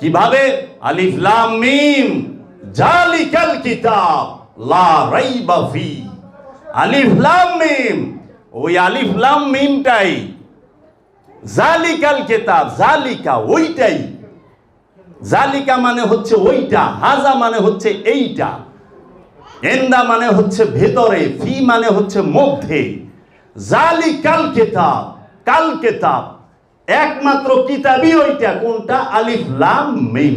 কীভাবে? আলিফ, লাম, মিম। জালিকাল কিতাব, লা রাইবা ফি। আলিফ, লাম, মিম। ওই আলিফ, লাম, মিমটাই। জালিকাল কিতাব, জালিকা ওইটাই। জালিকা মানে হচ্ছে ওইটা, হাজা মানে হচ্ছে এইটা। এন্দা মানে হচ্ছে ভেতরে, ফি মানে হচ্ছে মধ্যে। জালি কাল কেতাব কাল কেতাব একমাত্র কিতাবই ওইটা, কোনটা? আলিফ, লাম, মিম।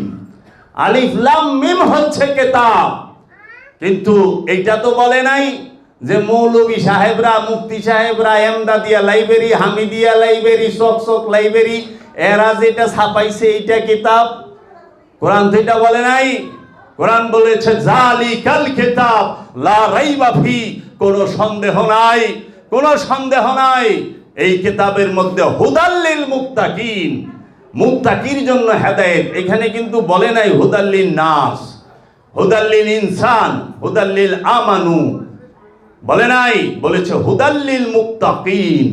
আলিফ, লাম, মিম হচ্ছে কেতাব। কিন্তু এইটা তো বলে নাই যে মৌলবী সাহেবরা, মুফতি সাহেবরা, এমদাদিয়া লাইব্রেরি, হামিদিয়া লাইব্রেরি শোক লাইব্রেরি, এরা যেটা ছাপাইছে এইটা কিতাব। কোরআন তো এটা বলে নাই। কোরআন বলেছে জালি কাল কিতাব, লা রাইবা ফি কোনো সন্দেহ নাই। কোনো সন্দেহ নাই। এই কিতাবের মধ্যে হুদাল্লিল মুক্তাকিন মুক্তাকির জন্য হেদায়েত। এখানে কিন্তু বলে নাই হুদাল্লিল নাস হুদাল্লিল ইনসান, হুদাল্লিল আমানু। বলে নাই, বলেছে হুদাল্লিল মুক্তাকিন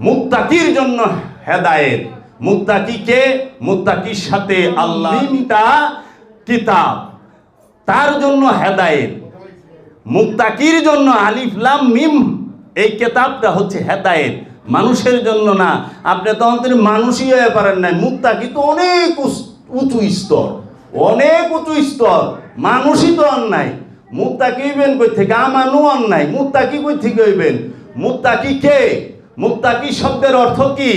মুক্তাকির জন্য হেদায়েত। মুক্তাকিকে মুক্তাকির সাথে আল্লাহ। কিতাব। তার জন্য হেদায়েত। মুক্তাকির জন্য আলিফ লাম মিম। এই কেতাবটা হচ্ছে হেদায়েত। মানুষের জন্য না। আপনি তখন তিনি মানুষই হয়ে পারেন নাই। মুক্তাকি তো অনেক উঁচু স্তর, অনেক উঁচু স্তর। মানুষই তো অন্যায় মুক্তা কি হইবেন কই থেকে? আমানু অন্যায় মুক্তা কি কই থেকে হইবেন? মুক্তাকি কে মুক্তাকি শব্দের অর্থ কি?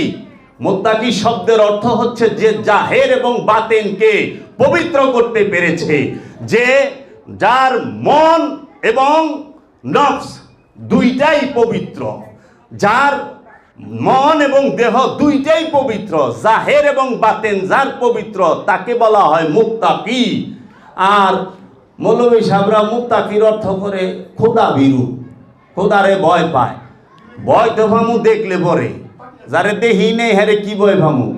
মুত্তাকি শব্দের অর্থ হচ্ছে যে জাহের এবং বাতেনকে পবিত্র করতে পেরেছে। যে যার মন এবং নফস দুইটাই পবিত্র। যার মন এবং দেহ দুইটাই পবিত্র, জাহের এবং বাতেন যার পবিত্র, তাকে বলা হয় মুক্তাকি আর মৌলবী সাহরা মুক্তাকির অর্থ করে খোদা বিরু খোদারে ভয় পায়। ভয় তো ভামু, দেখলে পরে। যারে দেহি নেই হ্যারে কি বয় ভামু?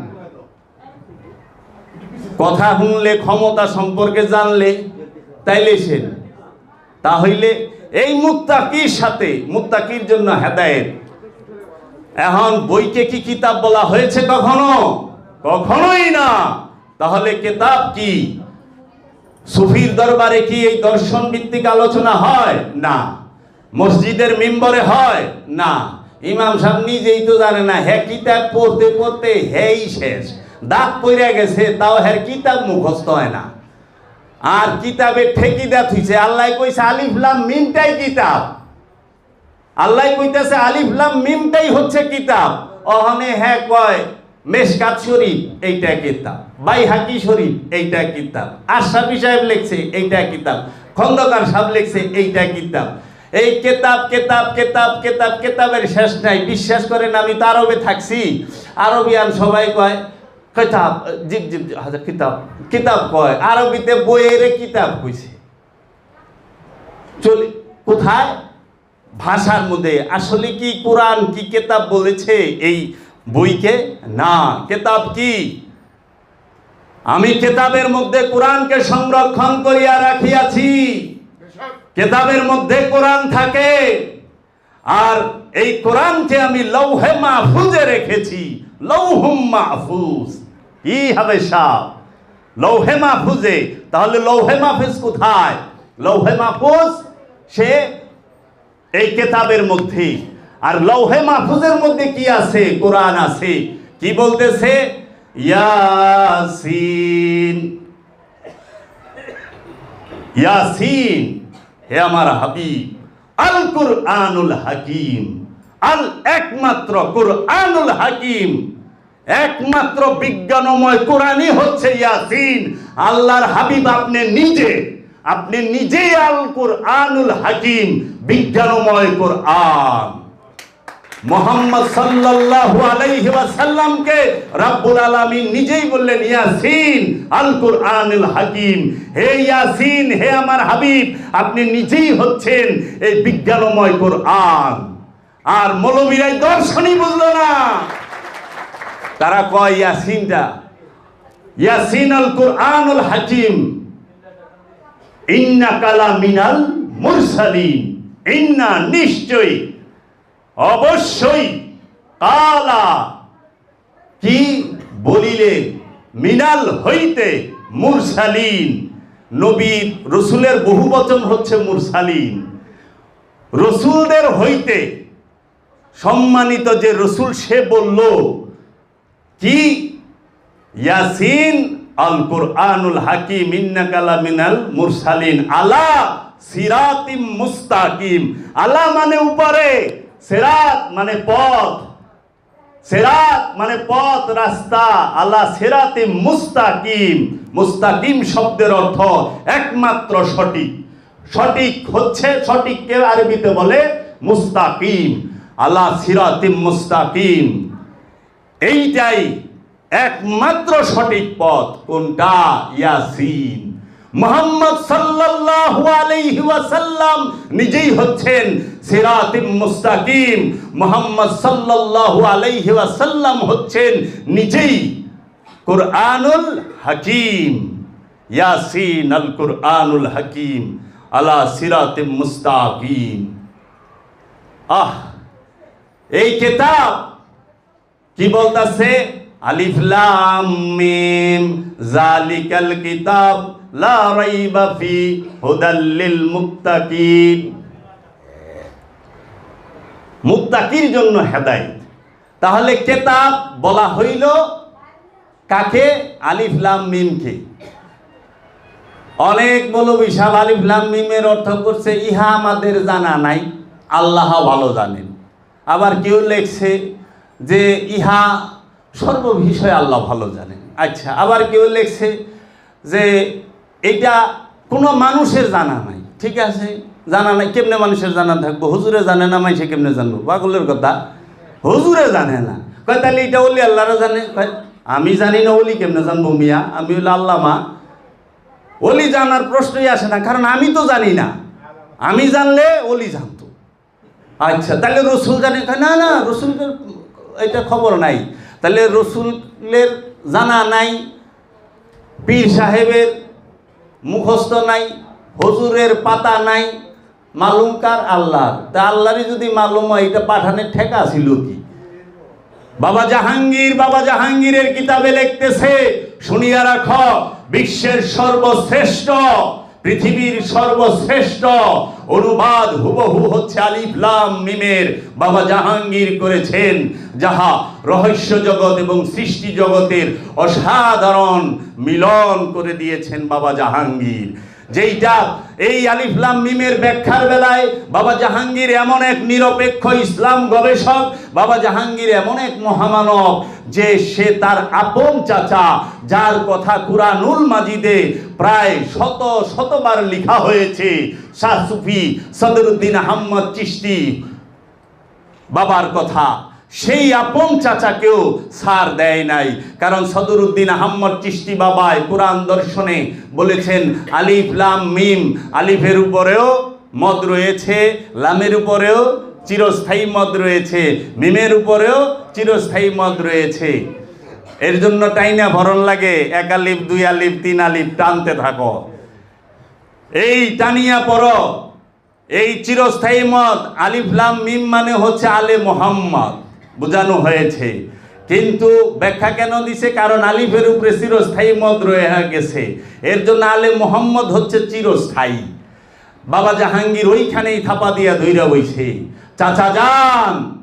কথা শুনলে, ক্ষমতা সম্পর্কে জানলে, তাইলে সে তাহলে এই মুক্তাকির সাথে মুক্তাকির জন্য হেদায়েত। এখন বইকে কি কিতাব বলা হয়েছে কখনো? কখনোই না। তাহলে কিতাব কি? সুফির দরবারে কি এই দর্শন ভিত্তিক আলোচনা হয়? না। মসজিদের মেম্বরে হয়? না। ইমাম সাহেব নিজেই তো জানে না হ্যাঁ কিতাব পড়তে পড়তে হ্যাই শেষ। দাঁত পইরা গেছে, তাও হ্যাঁ কিতাব মুখস্থ হয় না। আর কিতাবে ঠেকি থুইছে আল্লাহ কইছে আলিফলাম মিমটাই কিতাব। আল্লাহ কইতেছে আলিফলাম মিমটাই হচ্ছে কিতাব। অহনে হ্যাঁ কয়, মেশকাত শরীফ, এইটা কিতাব। বাই হাকি শরীফ, এইটা কিতাব। আশরাফি সাহেব লিখছে, এইটা কিতাব। খন্দকার সাহেব লিখছে, এইটা কিতাব। এই কেতাব কেতাব কেতাব কেতাব, কেতাবের শেষ নাই। বিশ্বাস করেন, আমি তো আরবে থাকছি। আরবিয়ান সবাই কয়, কিতাব জিপ জিপ, হাজার, কিতাব। কিতাব কয়, আরবিতে বইয়ের কিতাব কইছে। চলি, কোথায়? ভাষার মধ্যে আসলে কি কোরআন, কি কেতাব বলেছে এই বইকে? না। কেতাব কি? আমি কেতাবের মধ্যে কোরআনকে সংরক্ষণ করিয়া রাখিয়াছি। কেতাবের মধ্যে কোরআন থাকে। আর এই কোরআনকে আমি লৌহে মাহফুজে রেখেছি। লৌহুম মাহফুজ। কি হবে সাপ? লৌহে মাহফুজে? তাহলে লৌহে মাহফুজ কোথায়? লৌহে মাহফুজ সে এই কেতাবের মধ্যে। আর লৌহে মাহফুজের মধ্যে কি আছে? কোরআন আছে। কি বলতেছে? ইয়াসিন। ইয়াসিন। হে আমার হাবিব, আল কুরআনুল হাকিম। আল একমাত্র কুরআনুল হাকিম। একমাত্র বিজ্ঞানময় কোরআনই হচ্ছে ইয়াসিন। আল্লাহর হাবিব আপনি নিজে। আপনি নিজেই আল কুরআনুল হাকিম। বিজ্ঞানময় কোরআন। মোহাম্মদ সাল্লাল্লাহু আলাইহি ওয়াসাল্লামকে রব্বুল আলামিন নিজেই বললেন, ইয়াসিন আল কুরআনুল হাকিম। হে ইয়াসিন, হে আমার হাবিব, আপনি নিজেই হচ্ছেন এই বিজ্ঞানময় কোরআন। আর মৌলবীরাই দর্শনই বুঝলো না। তারা কয়, ইয়াসিনটা, ইয়াসিন আল কুরআনুল হাকিম। ইন্না কালা মিনাল মুরসালিন। ইন্না নিশ্চয়ই, অবশ্যই কালা কি বলিলেন মিনাল হইতে মুরসালিন। নবী রসুলের বহু বচন হচ্ছে মুরসালিন। রসুলদের হইতে সম্মানিত যে রসুল সে বলল, কি? ইয়াসিন আল কুরআনুল হাকিম ইন্নাকালা মিনাল মুরসালিন। আলা সিরাতিম মুস্তাকিম। আলা মানে উপরে, সিরাত মানে পথ। সেরাত মানে পথ, রাস্তা। আল্লাহ সেরাতে মুস্তাকিম। মুস্তাকিম শব্দের অর্থ একমাত্র সঠিক। সঠিক হচ্ছে সঠিককে আরবিতে বলে? মুস্তাকিম। আল্লাহ সিরাতিম মুস্তাকিম। এইটাই একমাত্র সঠিক পথ। কোনটা? ইয়াসিন। মোহাম্মদ সাল্লাল্লাহু আলাইহি ওয়াসাল্লাম নিজেই হচ্ছেন সিরাতিম মুস্তাকিম। মোহাম্মদ সাল্লাল্লাহু আলাইহি ওয়াসাল্লাম হচ্ছেন নিজেই কুরআনুল হাকিম। ইয়াসিন আল কুরআনুল হাকিম আলা সিরাতিম মুস্তাকিম। আহ, এই কিতাব কি বলতাছে? আলিফ লাম মিম জালিকাল কিতাব লা মুত্তাকির জন্য হেদায়েত। তাহলে কেতাব বলা হইল কাকে? আলিফ লাম মিমকে। অনেক মৌলবী সাহেব আলিফ লাম মিমের অর্থ করছে, ইহা আমাদের জানা নাই, আল্লাহ ভালো জানেন। আবার কেউ লেখছে যে ইহা সর্ববিষয়ে আল্লাহ ভালো জানেন। আচ্ছা আবার কেউ লেখছে যে এটা কোনো মানুষের জানা নাই। ঠিক আছে? জানা নাই, কেমনে মানুষের জানা থাকব? হুজুরে জানে না মানুষে কেমনে জানব? পাগলের কথা। হুজুরে জানে না। কয়, তাহলে এটা ওলি আল্লাহরা জানে? কয়, আমি জানি না ওলি কেমনে জানব মিয়া? আমি হলো আল্লাহ মা ওলি জানার প্রশ্নই আসে না, কারণ আমি তো জানি না। আমি জানলে ওলি জানতো। আচ্ছা তাহলে রসুল জানে? না না, রসুলের এটা খবর নাই। তাহলে রসুলের জানা নাই, পীর সাহেবের মুখস্থ নাই, হজুরের পাতা নাই মালুমকার আল্লাহ তা আল্লাহরই যদি মালুম হয়, এটা পাঠানের ঠেকা ছিল কি? বাবা জাহাঙ্গীর, বাবা জাহাঙ্গীরের কিতাবে লিখতেছে, শুনিয়া রাখ, বিশ্বের সর্বশ্রেষ্ঠ, পৃথিবীর সর্বশ্রেষ্ঠ, অনুবাদ হুবহু হচ্ছে আলিফ লাম মিমের বাবা জাহাঙ্গীর করেছেন। যাহা রহস্য জগৎ এবং সৃষ্টি জগতের অসাধারণ মিলন করে দিয়েছেন বাবা জাহাঙ্গীর। যেইটা এই আলিফলাম মিমের ব্যাখ্যার বেলায় বাবা জাহাঙ্গীর এমন এক নিরপেক্ষ ইসলাম গবেষক, বাবা জাহাঙ্গীর এমন এক মহামানব যে সে তার আপন চাচা, যার কথা কুরআনুল মাজিদে প্রায় শত শতবার লেখা হয়েছে। শাহ সুফি সদরুদ্দিন আহম্মদ চিশতি বাবার কথা। সেই আপন চাচাকেও সার দেয় নাই। কারণ সদরুদ্দিন আহম্মদ চিশতি বাবায় কোরআন দর্শনে বলেছেন, আলিফ, লাম, মিম, আলিফের উপরেও মদ রয়েছে, লামের উপরেও চিরস্থায়ী মদ রয়েছে, মিমের উপরেও চিরস্থায়ী মদ রয়েছে। এর জন্য টাইনা ভরণ লাগে, এক আলিফ, দুই আলিফ, তিন আলিফ, টানতে থাকো। এই টানিয়া পড়ো, এই চিরস্থায়ী মত আলিফ, লাম, মিম মানে হচ্ছে আলে মোহাম্মদ। বোঝানো হয়েছে। কিন্তু ব্যাখ্যা কেন দিছে? কারণ আলিফের উপরে চিরস্থায়ী মত রয়ে গেছে। এর জন্য আলে মোহাম্মদ হচ্ছে চিরস্থায়ী। বাবা জাহাঙ্গীর ওইখানেই থাপা দিয়া ধইরা বইছে। চাচা যান!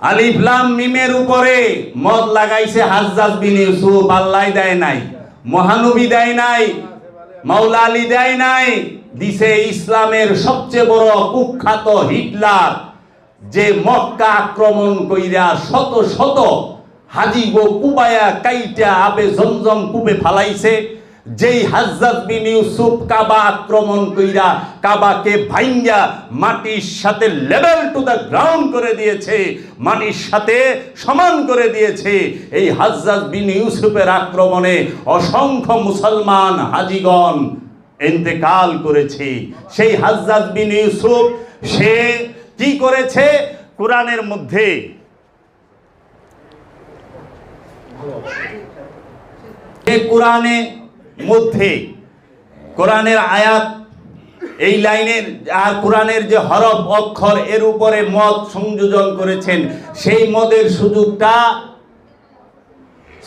আলিফ লাম মিমের উপরে মদ লাগাইছে হাজ্জাজ বিন ইউসুফ, আল্লাহ দেয় নাই, মহানবী দেয় নাই, মাওলা আলী দেয় নাই, দিছে ইসলামের সবচেয়ে বড় কুখ্যাত হিটলার। যে মক্কা আক্রমণ কইরা শত শত হাজি গো কুবায়া কাইটা আবে জমজম কুবে ফালাইছে, যেই হাজ্জাজ বিন ইউসুফ কাবা আক্রমণ কইরা কাবাকে ভাঙ্গা মাটির সাথে লেভেল টু দ্য গ্রাউন্ড করে দিয়েছে, মাটির সাথে সমান করে দিয়েছে, এই হাজ্জাজ বিন ইউসুফের আক্রমণে অসংখ্য মুসলমান হাজিগণ ইন্তেকাল করেছে। সেই হাজ্জাজ বিন ইউসুফ, সে কি করেছে? কোরআনের মধ্যে। কোরআনে মধ্যে। কোরআনের আয়াত, এই লাইনের, আর কোরআনের যে হরফ, অক্ষর, এর উপরে মদ সংযোজন করেছেন। সেই মদের সুযোগটা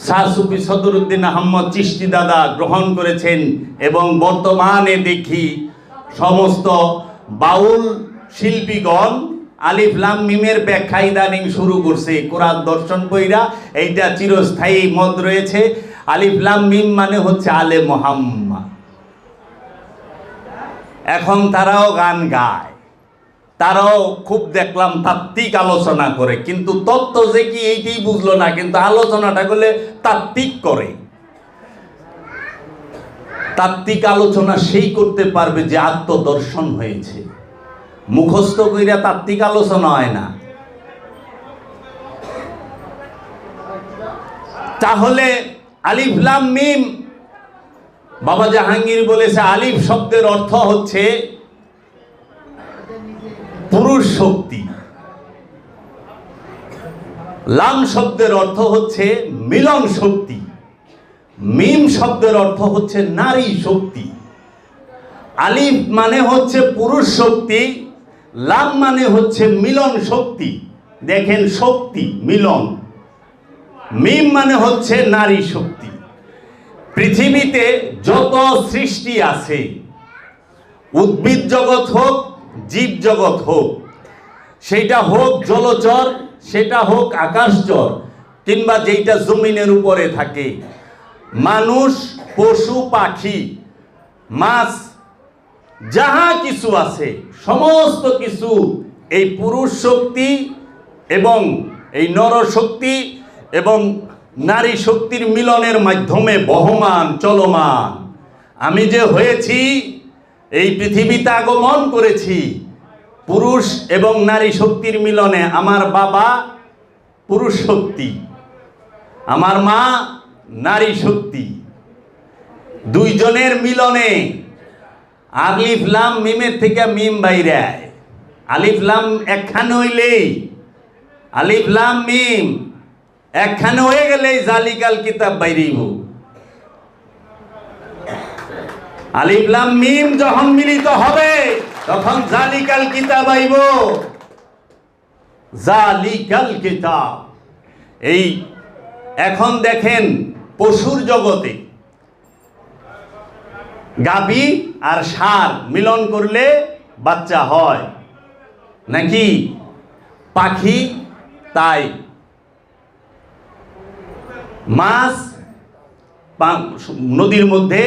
শাহ সুফি সদরুদ্দিন আহমদ চিস্তি দাদা গ্রহণ করেছেন এবং বর্তমানে দেখি সমস্ত বাউল শিল্পীগণ আলিফলাম মিমের ব্যাখ্যা ইদানিং শুরু করছে কোরআন দর্শন বইরা এইটা চিরস্থায়ী মত রয়েছে। আলিফলাম মিম মানে হচ্ছে আলে মোহাম্মদ। এখন তারাও গান গায়। তারাও খুব দেখলাম তাত্ত্বিক আলোচনা করে, কিন্তু তত্ত্ব যে কি এইটাই বুঝলো না, কিন্তু আলোচনাটা করলে তাত্ত্বিক করে। তাত্ত্বিক আলোচনা সেই করতে পারবে যে আত্মদর্শন হয়েছে। মুখস্থ কইরা তাত্ত্বিক আলোচনা হয় না। তাহলে আলিফ লাম মিম, বাবা জাহাঙ্গীর বলেছে আলিফ শব্দের অর্থ হচ্ছে পুরুষ শক্তি। লাম শব্দের অর্থ হচ্ছে মিলন শক্তি। মিম শব্দের অর্থ হচ্ছে নারী শক্তি। আলিফ মানে হচ্ছে পুরুষ শক্তি। লাম মানে হচ্ছে মিলন শক্তি। দেখেন শক্তি, মিলন। মিম মানে হচ্ছে নারী শক্তি। পৃথিবীতে যত সৃষ্টি আছে, উদ্ভিদ জগৎ হোক, জীব জগৎ হোক সেটা হোক জলচর, সেটা হোক আকাশচর, কিংবা যেইটা জমিনের উপরে থাকে। মানুষ, পশু, পাখি, মাছ যাহা কিছু আছে, সমস্ত কিছু, এই পুরুষ শক্তি এবং এই নরশক্তি এবং নারী শক্তির মিলনের মাধ্যমে বহমান, চলমান। আমি যে হয়েছি, এই পৃথিবীতে আগমন করেছি, পুরুষ এবং নারী শক্তির মিলনে আমার বাবা পুরুষ শক্তি, আমার মা নারী শক্তি। দুইজনের মিলনে আলিফ লাম মিমের থেকে মিম বাইরে। আলিফ লাম একখানে হইলেই, আলিফ লাম মিম একখান হয়ে গেলেই জালিকাল কিতাব বাইরেইব। আলিফ লাম মিম যখন মিলিত হবে, তখন জালিকাল কিতাব আইব। জালিকাল কিতাব। এই এখন দেখেন পশুর জগতে গাবি আর সার মিলন করলে বাচ্চা হয়। নাকি? পাখি তাই। মাছ নদীর মধ্যে,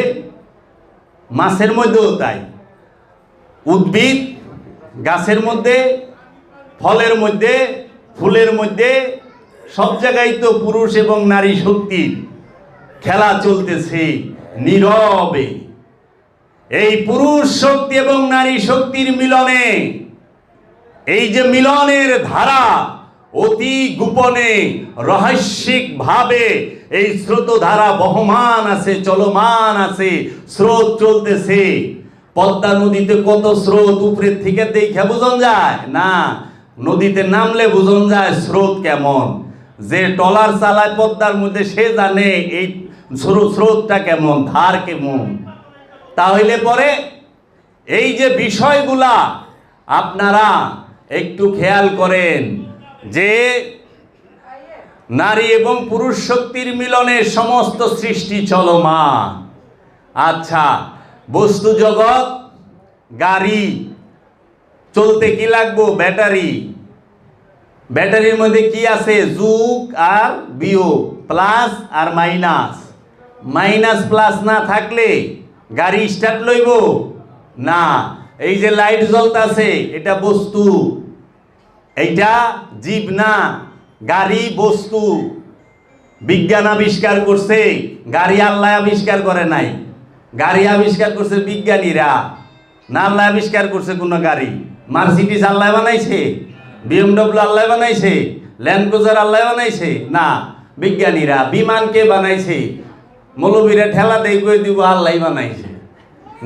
মাছের মধ্যেও তাই। উদ্ভিদ গাছের মধ্যে, ফলের মধ্যে, ফুলের মধ্যে, সব জায়গায় তো পুরুষ এবং নারী শক্তির খেলা চলতেছে নীরবে। এই পুরুষ শক্তি এবং নারী শক্তির মিলনে, এই যে মিলনের ধারা অতি গোপনে রহস্যিক ভাবে এই স্রোত ধারা বহমান আছে, চলমান আছে, স্রোত চলতেছে। পদ্মা নদীতে কত স্রোত উপরের থেকে দেখে বোঝন যায়? না, নদীতে নামলে বোঝন যায় স্রোত কেমন। যে টলার চালায় পদ্মার মধ্যে সে জানে এই স্রো- স্রোতটা কেমন, ধার কেমন। তাহলে পরে এই যে বিষয়গুলা আপনারা একটু খেয়াল করেন যে নারী এবং পুরুষ শক্তির মিলনে সমস্ত সৃষ্টি চলমান। আচ্ছা বস্তু জগৎ, গাড়ি, চলতে কি লাগবো? ব্যাটারি। ব্যাটারির মধ্যে কি আছে? যুগ আর বিয়োগ, প্লাস আর মাইনাস। মাইনাস, প্লাস না থাকলে গাড়ি স্টার্ট লইব? না, এই যে লাইট জ্বলতাছে, এটা বস্তু। এইটা জীব না, গাড়ি বস্তু। বিজ্ঞান আবিষ্কার করছে, গাড়ি আল্লাহ আবিষ্কার করে নাই। গাড়ি আবিষ্কার করছে বিজ্ঞানীরা, না আল্লাহ আবিষ্কার করছে কোনো গাড়ি। মার্সিডিস আল্লাহ বানাইছে বিএমডব্লিউ আল্লাহ বানাইছে ল্যান্ড ক্রুজার আল্লাহ বানাইছে, না। বিজ্ঞানীরা, বিমান কে বানাইছে? মৌলবীরা ঠেলা দেই কই দিব আল্লাহ বানাইছে।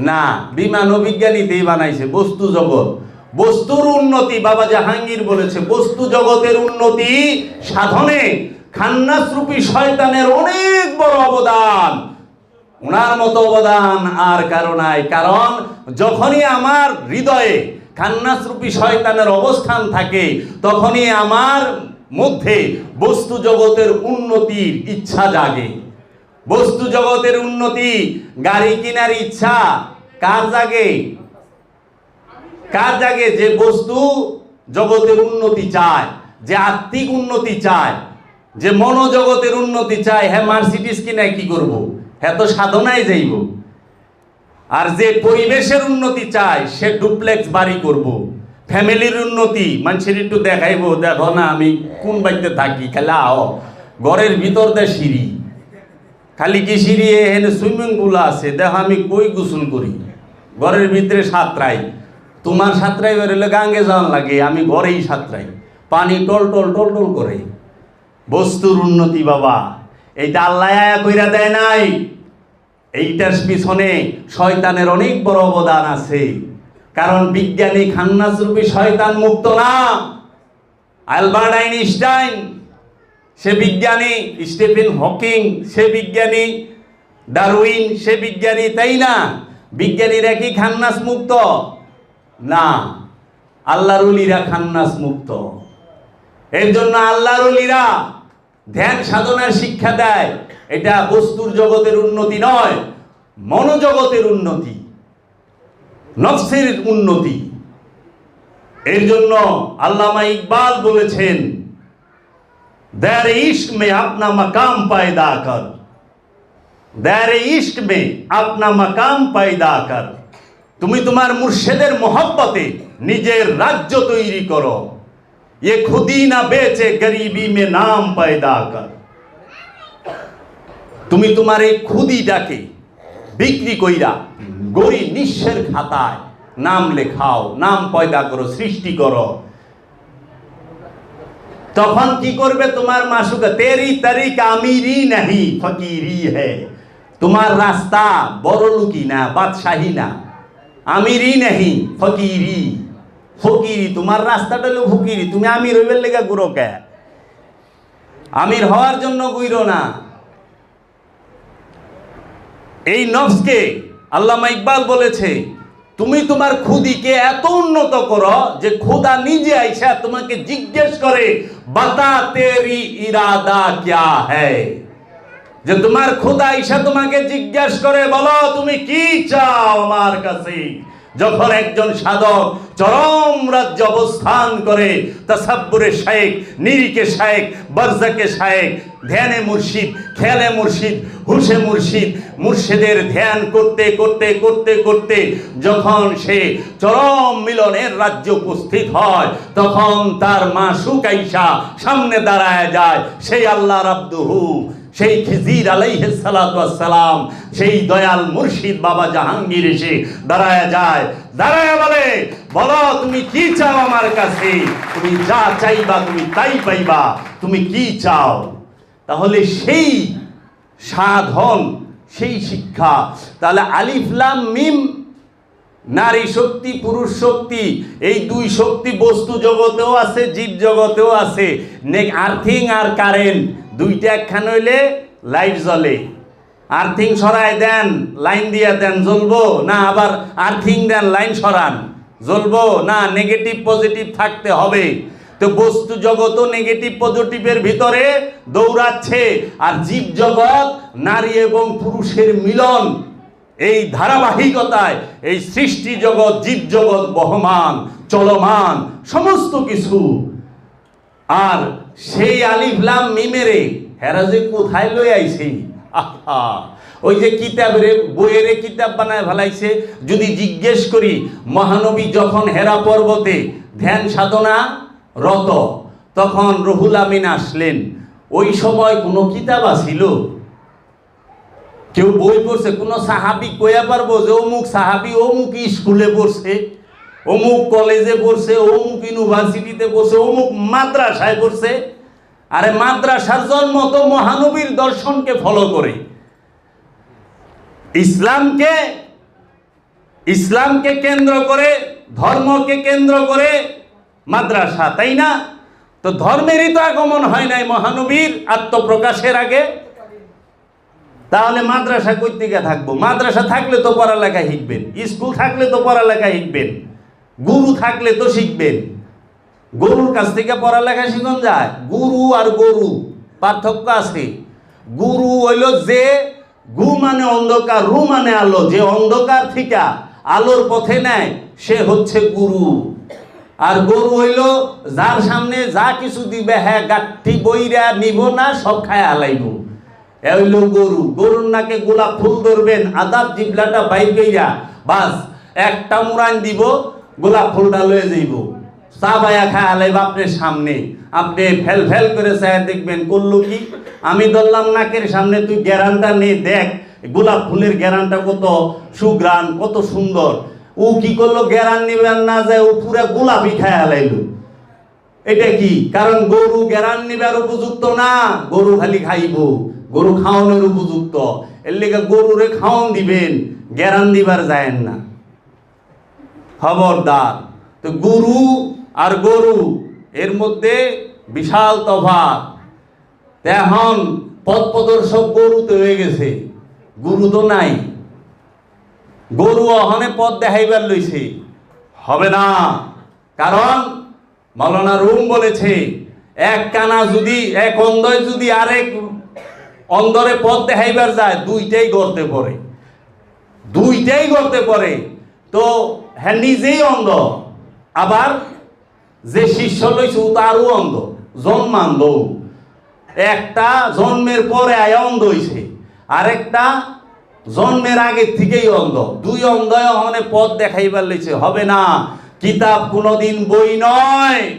না, বিমান ও বিজ্ঞানীতেই বানাইছে, বস্তু জগৎ। বস্তুর উন্নতি, বাবা জাহাঙ্গীর বলেছে, বস্তু জগতের উন্নতি সাধনে খান্নাস রূপী শয়তানের অনেক বড় অবদান। ওনার মতো অবদান আর কারও নাই, কারণ যখনই আমার হৃদয়ে খান্নাস রূপী শয়তানের অবস্থান থাকে, তখনই আমার মধ্যে বস্তু জগতের উন্নতির ইচ্ছা জাগে। বস্তু জগতের উন্নতি, গাড়ি কেনার ইচ্ছা, কার জাগে? কার জাগে যে বস্তু জগতের উন্নতি চায়, যে আত্মিক উন্নতি চায়, যে মনোজগতের উন্নতি চায়? হ্যাঁ মার্সিডিস কিনে কি করব? হ্যাঁ তো সাধনায় যাইব। আর যে পরিবেশের উন্নতি চায়, সে ডুপ্লেক্স বাড়ি করব। ফ্যামিলির উন্নতি, মানুষের একটু দেখাইবো, দেখো না আমি কোন বাড়িতে থাকি, খেলা ঘরের ভিতর দে সিঁড়ি। খালি কি সিঁড়ি এখানে সুইমিং পুল আছে? দেখো আমি কই গোসল করি? ঘরের ভিতরে সাঁতরাই। তোমার সাঁতরাই বেরোলে গাঙ্গে যাওয়ান লাগে, আমি ঘরেই সাঁতরাই। পানি টল টল টল টল করে। বস্তুর উন্নতি বাবা, এইটা আল্লাহ আয়া কইরা দেয় নাই। এইটার পিছনে শয়তানের অনেক বড় অবদান আছে। কারণ বিজ্ঞানী খান্নাস রূপী শয়তান মুক্ত না। আলবার্ট আইনস্টাইন সে বিজ্ঞানী স্টিফেন হকিং, সে বিজ্ঞানী ডারউইন, সে বিজ্ঞানী তাই না? বিজ্ঞানীরা কি খান্নাস মুক্ত? না। আল্লাহর উলিরা খান্নাস মুক্ত। এর জন্য আল্লাহর উলিরা ধ্যান সাধনার শিক্ষা দেয়। এটা বস্তুর জগতের উন্নতি নয়, মনোজগতের উন্নতি, নফসের উন্নতি। এর জন্য আল্লামা ইকবাল বলেছেন दर इश्क में अपना मकाम पैदा कर दर इश्क में अपना मकाम पैदा कर তুমি তোমার মুর্শেদের মহব্বতে নিজের রাজ্য তৈরি করো ये खुदी ना बेचे गरीबी में नाम पैदा कर তুমি তোমার এই খুদিটাকে বিক্রি কইরা গরিব নিঃস্বের খাতায় নাম লেখাও নাম পয়দা করো সৃষ্টি করো তখন কি করবে তোমার মাসুকে? তেরি তারিক আমিরি নাহি, ফকিরি হে। তোমার রাস্তা বড় লুকি না, বাদশাহী না। আমিরি নাহি, ফকিরি। ফকিরি, তোমার রাস্তাটা হলো ফকিরি। তুমি আমির হইবার লেগা গুরো কে? আমির হওয়ার জন্য গুইরো না। এই নফসকে আল্লামা ইকবাল বলেছে তুমি তোমার খুদিকে এত উন্নত করো যে খুদা নিজে আইসা তোমাকে জিজ্ঞেস করে, বাতা তেরি ইরাদা ক্যা হ্যায় যে তোমার খোদা আইসা তোমাকে জিজ্ঞেস করে, বলো, তুমি কি চাও আমার কাছে? যখন একজন সাধক চরম রাজ্য অবস্থান করে। তাসাব্বুরে শায়েক নিরিকে শায়েক, বরজাকে শায়েক, ধ্যানে মুর্শিদ, খেয়ালে মুর্শিদ হুশে মুর্শিদ, মুর্শিদের ধ্যান করতে করতে করতে করতে যখন সে চরম মিলনের রাজ্য উপস্থিত হয়, তখন তার মা সুকাইশা সামনে দাঁড়ায় যায়, সেই আল্লাহ রাব্দুহু সেই খিজির আলাইহে সালাম সেই দয়াল মুর্শিদ বাবা জাহাঙ্গীর এসে দাঁড়ায় যায়। দাঁড়ায় বলে, বলো, তুমি কি চাও আমার কাছে? তুমি যা চাইবা, তুমি তাই পাইবা। তুমি কি চাও? তাহলে সেই সাধন, সেই শিক্ষা, তাহলে আলিফলাম মিম, নারী শক্তি, পুরুষ শক্তি, এই দুই শক্তি বস্তু জগতেও আছে, জীব জগতেও আছে। আর্থিং আর কারেন্ট। দুইটা একখান হইলে লাইট জ্বলে। আর্থিং সরাই দেন, লাইন দিয়ে দেন, জ্বলবো, না আবার আর্থিং দেন, লাইন সরান। জ্বলবো, না নেগেটিভ, পজিটিভ থাকতে হবে। তো বস্তু জগৎও নেগেটিভ, পজিটিভের ভিতরে দৌড়াচ্ছে, আর জীব জগৎ নারী এবং পুরুষের মিলন। এই ধারাবাহিকতায় এই সৃষ্টি জগৎ, জীব জগৎ বহমান, চলমান, সমস্ত কিছু আর সেই আলিফলাম মিমেরে হেরা যে কোথায় লই আইছে? ওই যে কিতাবের বইয়ের কিতাব বানায় ফেলাইছে। যদি জিজ্ঞেস করি, মহানবী যখন হেরা পর্বতে ধ্যান সাধনা রত, তখন রহুল আমিন আসলেন। ওই সময় কোনো কিতাব আসিল কেউ বই পড়ছে, কোনো সাহাবি কয়া পারব যে অমুক সাহাবি অমুক স্কুলে পড়ছে? অমুক কলেজে পড়ছে, অমুক ইউনিভার্সিটিতে পড়ছে, অমুক মাদ্রাসায় পড়ছে। আরে মাদ্রাসার জন্ম তো মহানবীর দর্শনকে ফলো করে। ইসলামকে ইসলামকে কেন্দ্র করে, ধর্মকে কেন্দ্র করে মাদ্রাসা, তাই না? তো ধর্মেরই তো আগমন হয় নাই মহানবীর আত্মপ্রকাশের আগে। তাহলে মাদ্রাসা কই থেকে থাকব? মাদ্রাসা থাকলে তো পড়ালেখা শিখবেন, স্কুল থাকলে তো পড়ালেখা শিখবেন। গুরু থাকলে তো শিখবেন। গরুর কাছ থেকে পড়ালেখা শিখন যায়। গুরু আর গরু, পার্থক্য আছে। গুরু হইল যে, গু মানে অন্ধকার, রু মানে আলো। যে অন্ধকার থেকে আলোর পথে নেয়, সে হচ্ছে গুরু। আর গরু হইল যার সামনে যা কিছু দিবে হ্যাঁ গাঠি বইরা নিব না, সব খায় আলাইব এ হইল গরু। গরুর নাকে গোলাপ ফুল ধরবেন, আদাব জিবলাটা বাইর কইরা, বাস, একটা মুরান দিব গোলাপ ফুলটা লয়ে যাইব। চা বায়া খায় আলাইব আপনার সামনে। আপনি ফেল ফেল করে চায় দেখবেন, করল কি? আমি ধরলাম নাকের সামনে, তুই গ্যারানটা নে, দেখ, গোলাপ ফুলের গ্যারানটা কত সুগ্রান কত সুন্দর। ও কি করল, গ্যারান নিবেন না যায় ও পুরা গোলাপি খায় আলাইলো। এটা কি? কারণ গরু গ্যারান নিবার উপযুক্ত না, গরু খালি খাইব। গরু খাওয়ানোর উপযুক্ত। এর লেগে গরুরে খাওয়ান দিবেন, গ্যারান দিবার যায়েন না। খবরদার। তো গুরু আর গরু, এর মধ্যে বিশাল তফাৎ। তা এখন পথ প্রদর্শক গরু তো হয়ে গেছে, গুরু তো নাই। গরু অহনে পথ দেখাইবার লইছে। হবে না। কারণ মৌলানা রুম বলেছে, এক কানা যদি, এক অন্ধয় যদি আরেক অন্ধরে পথ দেখাইবার যায়, দুইটাই গড়তে পড়ে। দুইটাই গড়তে পড়ে। তো হ্যাঁ নিজেই অন্ধ। আবার যে শিষ্য লইছে তারও অন্ধ। জন্মান্ধ। একটা জন্মের পরে আয় অন্ধ হইছে। আরেকটা জন্মের আগে থেকেই অন্ধ। দুই অন্ধ হনে পথ দেখাইবার লইছে। হবে না। কিতাব কোনোদিন বই নয়।